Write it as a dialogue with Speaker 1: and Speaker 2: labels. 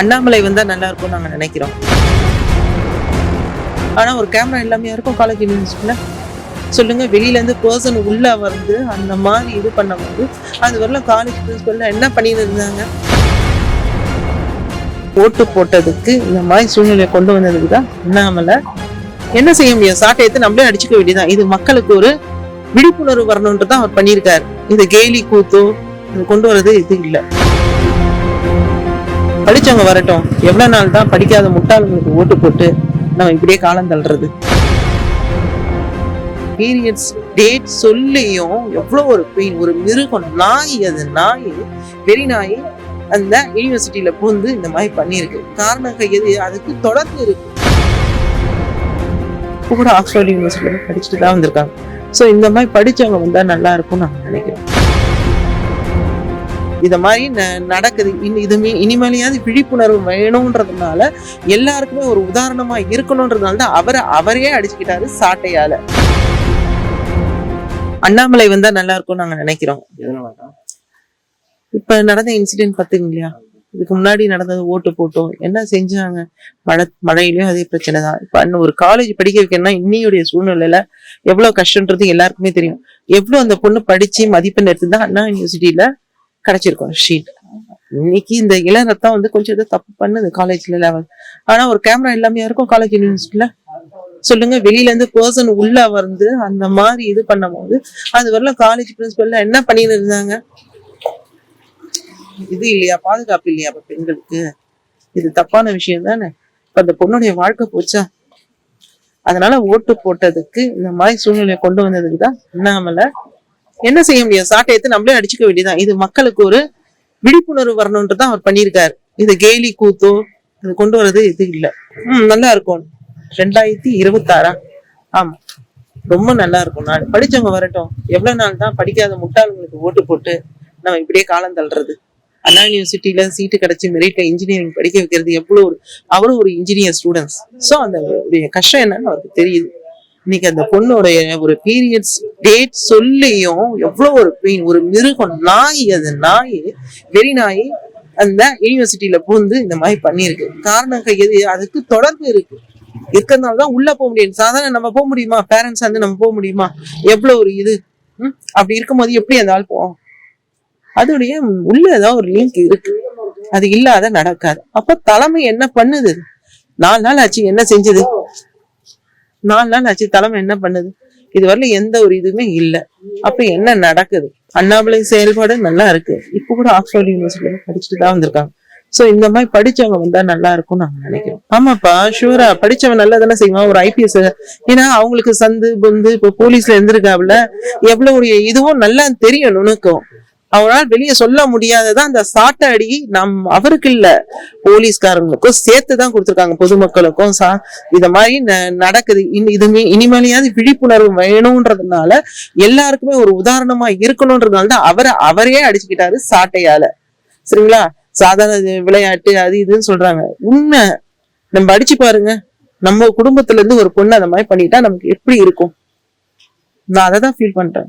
Speaker 1: அண்ணாமலை வந்தால் நல்லா இருக்கும் நாங்க நினைக்கிறோம். ஆனா ஒரு கேமரா எல்லாமே இருக்கும் காலேஜ் யூனிவர்சிட்டியில் சொல்லுங்க வெளியிலேருந்து பர்சன் உள்ள வந்து அந்த மாதிரி இது பண்ணும்போது அது வரலாம் காலேஜ் பிரின்சிபல்ல என்ன பண்ணிட்டு இருந்தாங்க ஓட்டு போட்டதுக்கு இந்த மாதிரி சூழ்நிலையை கொண்டு வந்ததுக்கு தான் அண்ணாமலை. என்ன செய்ய முடியும்? சாட்டை எடுத்து நம்மளே அடிச்சுக்க வேண்டியதான் இது மக்களுக்கு ஒரு விழிப்புணர்வு வரணுன்ட்டு தான் அவர் பண்ணியிருக்காரு. இது கேலி கூத்தோ இது கொண்டு வர்றது இது இல்லை. படிச்சவங்க வரட்டும். எவ்வளவு நாள் தான் படிக்காத முட்டாளங்களுக்கு ஓட்டு போட்டு நம்ம இப்படியே காலம் தள்ளுறது? பீரியட்ஸ் டேட் சொல்லியும் எவ்வளவு ஒரு பெயின் ஒரு மிருகம் நாய் அது நாய் வெறி நாய் அந்த யூனிவர்சிட்டியில பூந்து இந்த மாதிரி பண்ணியிருக்கு. காரணம் எது? அதுக்கு தொடர்ந்து இருக்கு. இப்போ கூட ஆக்ஸ்போர்ட் யூனிவர்சிட்டியில படிச்சுட்டு தான் வந்திருக்காங்க. ஸோ இந்த மாதிரி படிச்சவங்க வந்தால் நல்லா இருக்கும்னு நான் நினைக்கிறேன். இத மாதிரி ந- நடக்குது. இனி இதுமே இனிமேலையாவது விழிப்புணர்வு வேணும்ன்றதுனால எல்லாருக்குமே ஒரு உதாரணமா இருக்கணும்ன்றதுனால தான் அவரை அவரையே அடிச்சுக்கிட்டாரு சாட்டையால. அண்ணாமலை வந்தா நல்லா இருக்கும் நாங்க நினைக்கிறோம். இப்ப நடந்த இன்சிடென்ட் பாத்தீங்க இல்லையா இதுக்கு முன்னாடி நடந்தது ஓட்டு போட்டோம். என்ன செஞ்சாங்க? மழை மழையிலயும் அதே பிரச்சனை தான். இப்ப இன்னும் ஒரு காலேஜ் படிக்க வைக்கணும்னா இன்னையுடைய சூழ்நிலையில எவ்வளவு கஷ்டன்றது எல்லாருக்குமே தெரியும். எவ்வளவு அந்த பொண்ணு படிச்சு மதிப்பெண் எடுத்து தான் அண்ணா யூனிவர்சிட்டியில கிடைச்சிருக்கும் ஷீட் இன்னைக்கு இந்த இளம் ரத்தம் வந்து கொஞ்சம் ஏதோ தப்பு பண்ணுது காலேஜ்ல லெவல் ஆனா ஒரு கேமரா எல்லாமே இருக்கும் காலேஜ் யூனிவர்சிட்டியில சொல்லுங்க வெளியில இருந்து பர்சன் உள்ள வந்து அந்த மாதிரி இது பண்ணும்போது அது வரலாம் காலேஜ் பிரின்சிபல்ல என்ன பண்ணிட்டு இருந்தாங்க? இது இல்லையா? பாதுகாப்பு இல்லையா அப்ப பெண்களுக்கு? இது தப்பான விஷயம் தானே? இப்ப அந்த பொண்ணுடைய வாழ்க்கை போச்சா? அதனால ஓட்டு போட்டதுக்கு இந்த மாதிரி சூழ்நிலையை கொண்டு வந்ததுக்கு தான் அண்ணாமலை என்ன செய்ய முடியும்? சாட்டை எடுத்து நம்மளே அடிச்சுக்க வேண்டியதான் இது மக்களுக்கு ஒரு விழிப்புணர்வு வரணுன்றதான் அவர் பண்ணியிருக்காரு. இது கேலி கூத்தோ இது கொண்டு வர்றது இது இல்ல. ம் நல்லா இருக்கும். ரெண்டாயிரத்தி இருபத்தாறா? ஆமா. ரொம்ப நல்லா இருக்கும். நாள் படிச்சவங்க வரட்டும். எவ்வளவு நாள் தான் படிக்காத முட்டாளுங்களுக்கு ஓட்டு போட்டு நம்ம இப்படியே காலம் தள்ளுறது? அண்ணா யூனிவர்சிட்டியில சீட்டு கிடைச்சி மெரிட்ல இன்ஜினியரிங் படிக்க வைக்கிறது எவ்வளவு ஒரு அவரும் ஒரு இன்ஜினியர் ஸ்டூடெண்ட்ஸ் ஸோ அந்த உடைய கஷ்டம் என்னன்னு அவருக்கு தெரியுது. இன்னைக்கு அந்த பொண்ணுடைய ஒரு பீரியட்ஸ் டேட் சொல்லியும் எவ்வளவு ஒரு பெயின் ஒரு மிருகம் நாய் அது நாய் வெறி நாய் அந்த யூனிவர்சிட்டியில பூந்து இந்த மாதிரி பண்ணியிருக்கு. காரணம் எது அதுக்கு தொடர்பு இருக்கு. இருக்கிறதுனால தான் உள்ள போக முடியும். சாதாரண நம்ம போக முடியுமா? பேரண்ட்ஸ் வந்து நம்ம போக முடியுமா? எவ்வளவு ஒரு இது அப்படி இருக்கும்போது எப்படி அந்த ஆள் போவோம் அதோடைய உள்ள ஏதாவது ஒரு லிங்க் இருக்கு. அது இல்லாத நடக்காது. அப்ப தலைமை என்ன பண்ணுது? நாலு நாள் ஆச்சு என்ன செஞ்சது? நாலு நாள் ஆச்சு தலைமை என்ன பண்ணுது? இதுவரையில எந்த ஒரு இதுவுமே இல்ல. அப்ப என்ன நடக்குது? அண்ணாமலை செயல்பாடு நல்லா இருக்கு. இப்ப கூட ஆக்ஸ்போர்ட் யூனிவர்சிட்டியில படிச்சுட்டு தான் வந்திருக்காங்க. சோ இந்த மாதிரி படிச்சவங்க வந்தா நல்லா இருக்கும் நாங்க நினைக்கிறோம். ஆமாப்பா ஷூரா படிச்சவன் நல்லா தானே செய்வான். ஒரு ஐபிஎஸ் ஏன்னா அவங்களுக்கு சந்து பொந்து இப்ப போலீஸ்ல இருந்திருக்காப்புல எவ்வளவு ஒரு இதுவும் நல்லா தெரியும் நுணுக்கம் அவரால் வெளியே சொல்ல முடியாததான் அந்த சாட்டை அடி நம் அவருக்கு இல்ல போலீஸ்காரங்களுக்கும் சேர்த்து தான் கொடுத்துருக்காங்க பொதுமக்களுக்கும் சா இத மாதிரி ந- நடக்குது. இனி- இதுமே இனிமேலையாவது விழிப்புணர்வு வேணும்ன்றதுனால எல்லாருக்குமே ஒரு உதாரணமா இருக்கணும்ன்றதுனால தான் அவரை அவரே அடிச்சுக்கிட்டாரு சாட்டையால. சரிங்களா? சாதாரண விளையாட்டு அது இதுன்னு சொல்றாங்க. உண்மை. நம்ம அடிச்சு பாருங்க. நம்ம குடும்பத்துல இருந்து ஒரு பொண்ணு அந்த மாதிரி பண்ணிட்டா நமக்கு எப்படி இருக்கும்? நான் அதை தான் ஃபீல் பண்றேன்.